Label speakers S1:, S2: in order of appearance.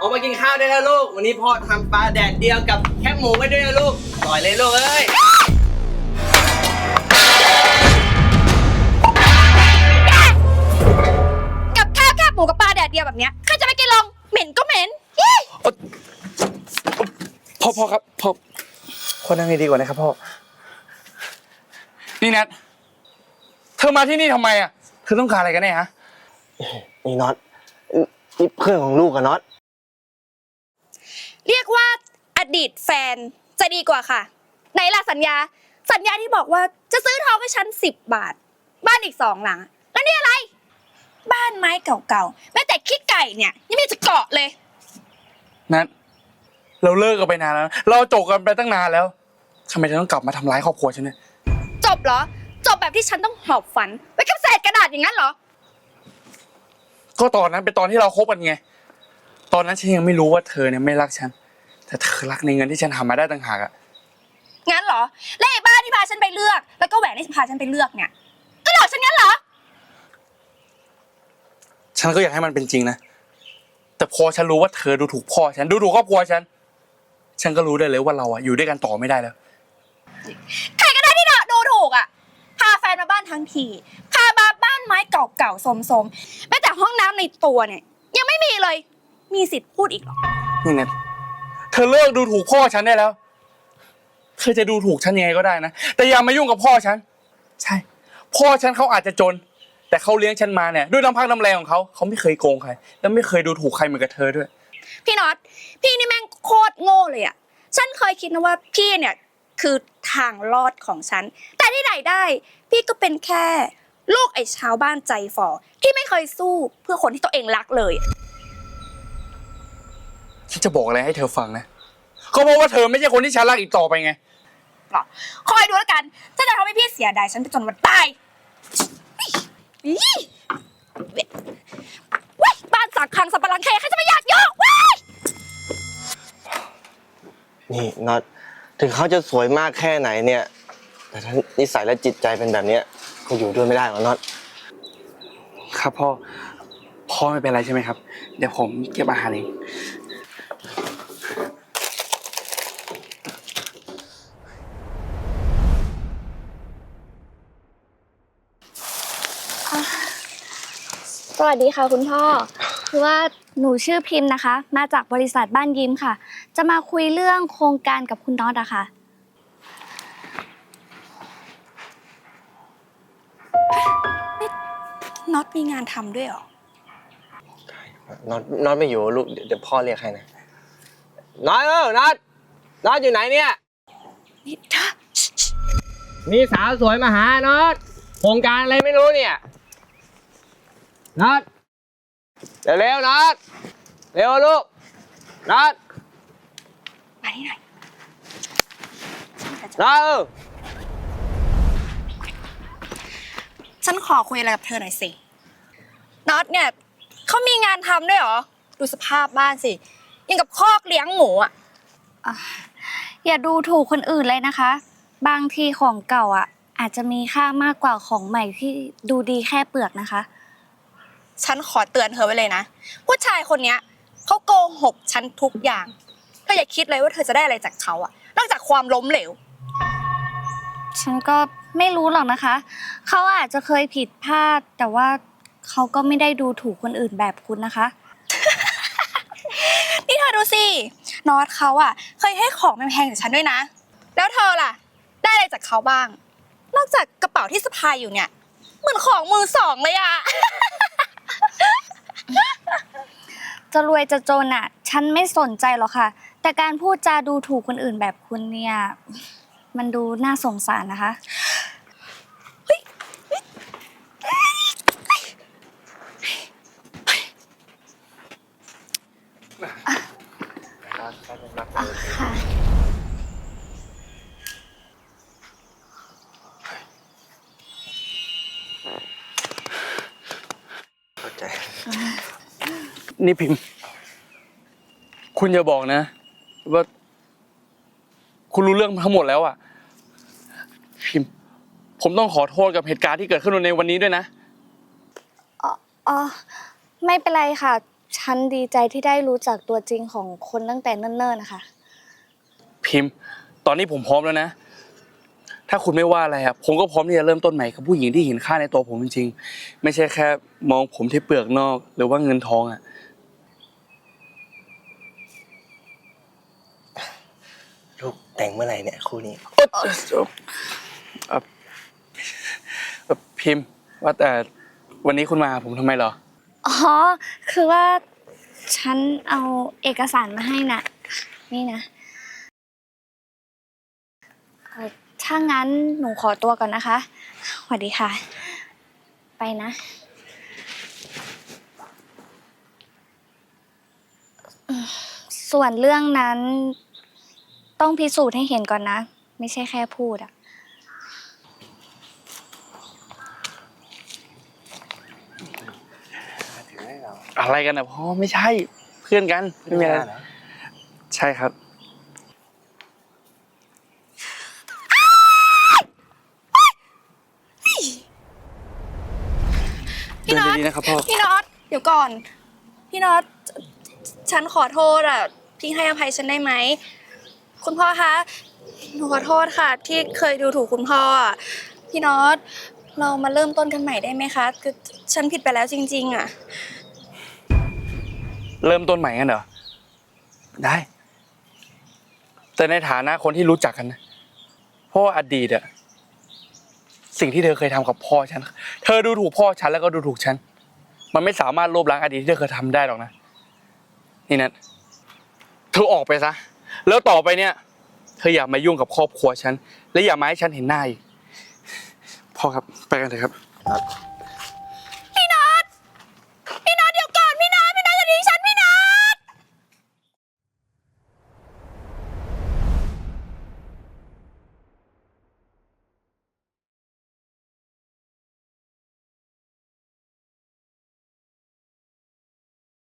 S1: ออกมากินข้าวได้แล้วลูก วันนี้พ่อทำปลาแดดเดียวกับแคบหมูไว้ด้วยนะลูกอร่อยเลยลูกเอ้ย
S2: กับข้าวแคบหมูกับปลาแดดเดียวแบบเนี้ยใครจะไม่กินลงเหม็นก็เหม็นยี่
S3: พ่อพ่อครับพ่อพ่อนั่งดีๆก่อนนะครับพ่อ นี่แนทเธอมาที่นี่ทำไมอะ เธอต้องการอะไรกันแน่ฮะ
S4: นี่น็อตนี่เพื่อนของลูกอะน็อต
S2: เรียกว่าอดีตแฟนจะดีกว่าค่ะไหนล่ะสัญญา สัญญาที่บอกว่าจะซื้อทองให้ฉันสิบบาท บ้านอีกสองหลัง แล้วนี่อะไร บ้านไม้เก่าๆแม้แต่ขี้ไก่เนี่ยยังไม่จะเกาะเลย
S3: นัทเราเลิกกันไปนานแล้วนะเราจบกันไปตั้งนานแล้วทำไมเธอต้องกลับมาทำร้ายครอบครัวฉันเนี่ย
S2: จบเหรอ จบแบบที่ฉันต้องหอบฝันไว้กับเศษกระดาษอย่างนั้นเหรอ
S3: ก็ตอนนั้นเป็นตอนที่เราคบกันไง ตอนนั้นฉันยังไม่รู้ว่าเธอเนี่ยไม่รักฉัน แต่เธอรักในเงินที่ฉันทำมาได้ต่างหากอะ
S2: งั้นเหรอและไอ้บ้านที่พาฉันไปเลือก แล้วก็แหวนที่พาฉันไปเลือกเนี่ย ก็หลอกฉันงั้นเหรอ
S3: ฉันก็อยากให้มันเป็นจริงนะ แต่พอฉันรู้ว่าเธอดูถูกพ่อฉันดูถูกครอบครัวฉัน ฉันก็รู้ได้เลยว่าเราอะอยู่ด้วยกันต่อไม่ได้แล้ว
S2: ใครก็ได้ที่เนาะดูถูกอะ พาแฟนมาบ้านทั้งที พามาบ้านไม้เก่าๆสมๆแม้แต่ห้องน้ำในตัวเนี่ย ยังไม่มีเลย มีสิทธิ์พูดอีกเหรอ
S3: นี่เน็ต เธอเลิกดูถูกพ่อฉันได้แล้ว เธอจะดูถูกฉันยังไงก็ได้นะ แต่อย่ามายุ่งกับพ่อฉัน ใช่ พ่อฉันเขาอาจจะจน แต่เขาเลี้ยงฉันมาเนี่ยด้วยน้ำพักน้ำแรงของเขาเขาไม่เคยโกงใคร แล้วไม่เคยดูถูกใครเหมือนกับเธอด้วย
S2: พี่น็อต พี่นี่แม่งโคตรโง่เลยอะ ฉันเคยคิดนะว่าพี่เนี่ยคือทางรอดของฉัน แต่ที่ไหนได้ พี่ก็เป็นแค่ ลูกไอ้ชาวบ้านใจฝ่อที่ไม่เคยสู้เพื่อคนที่ตัวเองรักเลย
S3: ฉันจะบอกอะไรให้เธอฟังนะก็เพราะว่าเธอไม่ใช่คนที่ฉันรักอีกต่อไปไง
S2: หรอคอยดูแล้วกันฉันจะทำให้พี่เสียดายฉันไปจนวันตายอีเว้ยเว้ยบ้านสักคังสับปะรังใคใครจะไม่อยากอยู่เว้ย
S4: นี่น็อตถึงเขาจะสวยมากแค่ไหนเนี่ย แต่ถ้านิสัยและจิตใจเป็นแบบเนี้ยก็อยู่ด้วยไม่ได้หรอกน็อต
S3: ครับพ่อ พ่อไม่เป็นไรใช่ไหมครับ เดี๋ยวผมเก็บอาหารเอง
S5: สวัสดีค่ะคุณพ่อ คือว่าหนูชื่อพิมพ์นะคะ มาจากบริษัทบ้านยิ้มค่ะ จะมาคุยเรื่องโครงการกับคุณน็อตอะค่ะ
S2: น็อตมีงานทำด้วยเหรอ
S4: น็อตน็อตไม่อยู่ลูกเดี๋ยวเดี๋ยวพ่อเรียกให้นะน็อตเออน็อตน็อตอยู่ไหนเนี่ย
S2: นี่เธอ
S1: มีสาวสวยมาหาน็อตโครงการอะไรไม่รู้เนี่ย น็อต
S4: เร็วเร็วๆน็อตเร็วลูกน็อต
S2: มาที่ไหน
S4: น็อตเออ
S2: ฉันขอคุยอะไรกับเธอหน่อยสิน็อตเนี่ยเขามีงานทำด้วยเหรอ ดูสภาพบ้านสิยังกับคอกเลี้ยงหมูอะ
S5: อย่าดูถูกคนอื่นเลยนะคะ บางทีของเก่าอะอาจจะมีค่ามากกว่าของใหม่ที่ดูดีแค่เปลือกนะคะ
S2: ฉันขอเตือนเธอไว้เลยนะ ผู้ชายคนเนี้ยเขาโกหกฉันทุกอย่าง เธออย่าคิดเลยว่าเธอจะได้อะไรจากเขาอะนอกจากความล้มเหลว
S5: ฉันก็ไม่รู้หรอกนะคะ เขาอาจจะเคยผิดพลาด แต่ว่าเขาก็ไม่ได้ดูถูกคนอื่นแบบคุณนะคะ
S2: นี่เธอดูสินอตเขาอะเคยให้ของแพงๆกับฉันด้วยนะ แล้วเธอล่ะ ได้อะไรจากเขาบ้าง นอกจากกระเป๋าที่สะพายอยู่เนี่ย เหมือนของมือสองเลยอะ
S5: จะรวยจะจนอะ ฉันไม่สนใจหรอกค่ะ แต่การพูดจาดูถูกคนอื่นแบบคุณเนี่ย มันดูน่าสงสารนะคะ ค่ะ
S4: เข้าใจ
S3: นี่พิมพ์ คุณอย่าบอกนะ ว่า คุณรู้เรื่องทั้งหมดแล้วอะ พิมพ์ ผมต้องขอโทษกับเหตุการณ์ที่เกิดขึ้นในวันนี้ด้วยนะ
S5: อ๋อ ไม่เป็นไรค่ะ ฉันดีใจที่ได้รู้จักตัวจริงของคนตั้งแต่เนิ่นๆนะคะ
S3: พิมพ์ ตอนนี้ผมพร้อมแล้วนะ ถ้าคุณไม่ว่าอะไรอะผมก็พร้อมที่จะเริ่มต้นใหม่กับผู้หญิงที่เห็นค่าในตัวผมจริงๆ ไม่ใช่แค่ มองผมที่เปลือกนอก หรือว่าเงินทองอะ
S4: ลูก แต่งเมื่อไหร่เนี่ยคู่นี้
S3: เอ่อเอ่อเอ่อพิมพ์ว่าแต่วันนี้คุณมาหาผมทำไมเหรอ
S5: อ๋อ คือว่าฉันเอาเอกสารมาให้นะนี่นะเอ่อถ้างั้นหนูขอตัวก่อนนะคะ สวัสดีค่ะ ไปนะ ส่วนเรื่องนั้น ต้องพิสูจน์ให้เห็นก่อนนะ ไม่ใช่แค่พูดอะ
S3: อะไรกันนะพ่อไม่ใช่เพื่อนกันไม่มีอะไรใช่ครับ
S2: พี่
S3: เดิน
S2: น็อต
S3: ดีๆนะครับพ่อ
S2: พี่น็อตเดี๋ยวก่อน พี่น็อตฉันขอโทษอะ พี่ให้อภัยฉันได้ไหม คุณพ่อคะหนูขอโทษค่ะ ที่เคยดูถูกคุณพ่อ พี่น็อตเรามาเริ่มต้นกันใหม่ได้ไหมคะ คือฉันผิดไปแล้วจริง ๆ อะ
S3: เริ่มต้นใหม่กันเหรอ ได้ แต่ในฐานะคนที่รู้จักกันนะเพราะว่าอดีตอะสิ่งที่เธอเคยทำกับพ่อฉัน เธอดูถูกพ่อฉันแล้วก็ดูถูกฉัน มันไม่สามารถลบล้างอดีตที่เธอเคยทำได้หรอกนะ นี่นัทเธอออกไปซะ แล้วต่อไปเนี่ยเธออย่ามายุ่งกับครอบครัวฉัน และอย่ามาให้ฉันเห็นหน้าอีกพ่อครับไปกันเถอะครับ